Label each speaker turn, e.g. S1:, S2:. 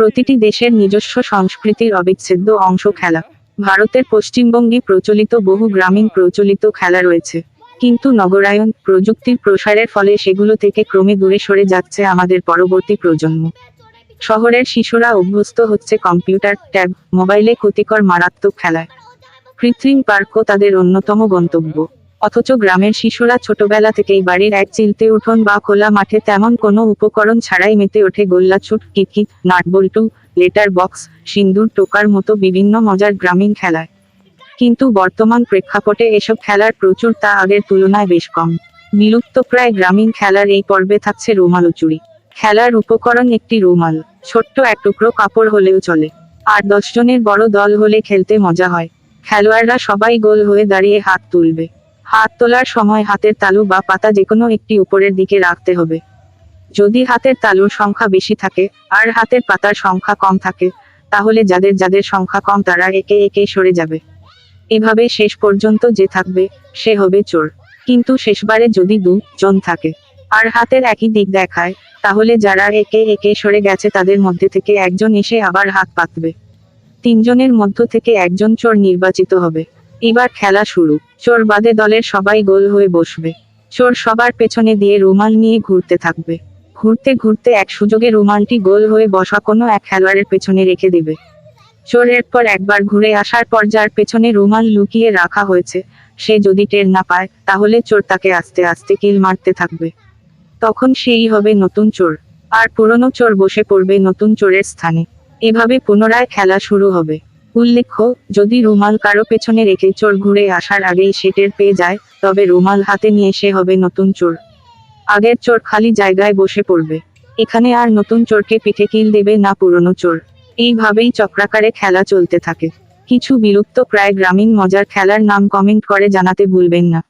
S1: প্রতিটি দেশের নিজস্ব সংস্কৃতির অবিচ্ছেদ্য অংশ খেলা। ভারতের পশ্চিমবঙ্গে প্রচলিত বহু গ্রামীণ প্রচলিত খেলা রয়েছে। কিন্তু নগরায়ন প্রযুক্তির প্রসারের ফলে সেগুলো থেকে ক্রমে দূরে সরে যাচ্ছে আমাদের পরবর্তী প্রজন্ম। শহরের শিশুরা অভ্যস্ত হচ্ছে কম্পিউটার, ট্যাব, মোবাইলে ক্ষতিকর মারাত্মক খেলায়। কৃত্রিম পার্কও তাদের অন্যতম গন্তব্য। অথচ গ্রামের শিশুরা ছোটবেলা থেকেই বাড়ির এক চিলতে উঠোন বা খোলা মাঠে তেমন কোনো উপকরণ ছাড়াই মেতে ওঠে গোল্লাছুট কিতকিত নাটবল্টু, লেটার বক্স, সিন্দুর, টোকার মতো বিভিন্ন মজার গ্রামীণ খেলায়। কিন্তু বর্তমান প্রেক্ষাপটে এসব খেলার প্রচুর তা আগের তুলনায় বেশ কম। বিলুপ্তপ্রায় গ্রামীণ খেলার এই পর্বে থাকছে রুমাল চুরি খেলার উপকরণ একটি রুমাল, ছোট্ট এক টুকরো কাপড় হলেও চলে। আর দশ জনের বড় দল হলে খেলতে মজা হয়। খেলোয়াড়রা সবাই গোল হয়ে দাঁড়িয়ে হাত তুলবে। হাত তোলার সময় হাতের তালু বা পাতা যেকোনো একটি উপরের দিকে রাখতে হবে। যদি হাতের তালুর সংখ্যা বেশি থাকে, আর হাতের পাতার সংখ্যা কম থাকে, তাহলে যাদের যাদের সংখ্যা কম তারা একে একে সরে যাবে। এভাবে শেষ পর্যন্ত যে থাকবে, সে হবে চোর। কিন্তু শেষবারে যদি দু জন থাকে, আর হাতের একই দিক দেখায়, তাহলে যারা একে একে সরে গেছে তাদের মধ্যে থেকে একজন এসে আবার হাত পাতবে। তিনজনের মধ্য থেকে একজন চোর নির্বাচিত হবে। এবার খেলা শুরু। চোর বাদে দলের সবাই গোল হয়ে বসবে। চোর সবার পেছনে দিয়ে রুমাল নিয়ে ঘুরতে থাকবে। ঘুরতে ঘুরতে এক সুযোগে রুমালটি গোল হয়ে বসা কোনো এক খেলোয়াড়ের পেছনে রেখে দিবে। চোরের পর একবার ঘুরে আসার পর যার পেছনে রুমাল লুকিয়ে রাখা হয়েছে, সে যদি টের না পায়, তাহলে চোর তাকে আস্তে আস্তে কিল মারতে থাকবে। তখন সেই হবে নতুন চোর। আর পুরনো চোর বসে পড়বে নতুন চোরের স্থানে। এভাবে পুনরায় খেলা শুরু হবে। উল্লেখ্য, যদি রুমাল কারও পেছনে রেখে চোর ঘুরে আসার আগেই সেটের পেয়ে যায়, তবে রুমাল হাতে নিয়ে সে হবে নতুন চোর। আগের চোর খালি জায়গায় বসে পড়বে। এখানে আর নতুন চোরকে পিঠে কিল দেবে না পুরনো চোর। এইভাবেই চক্রাকারে খেলা চলতে থাকে। কিছু বিলুপ্ত প্রায় গ্রামীণ মজার খেলার নাম কমেন্ট করে জানাতে ভুলবেন না।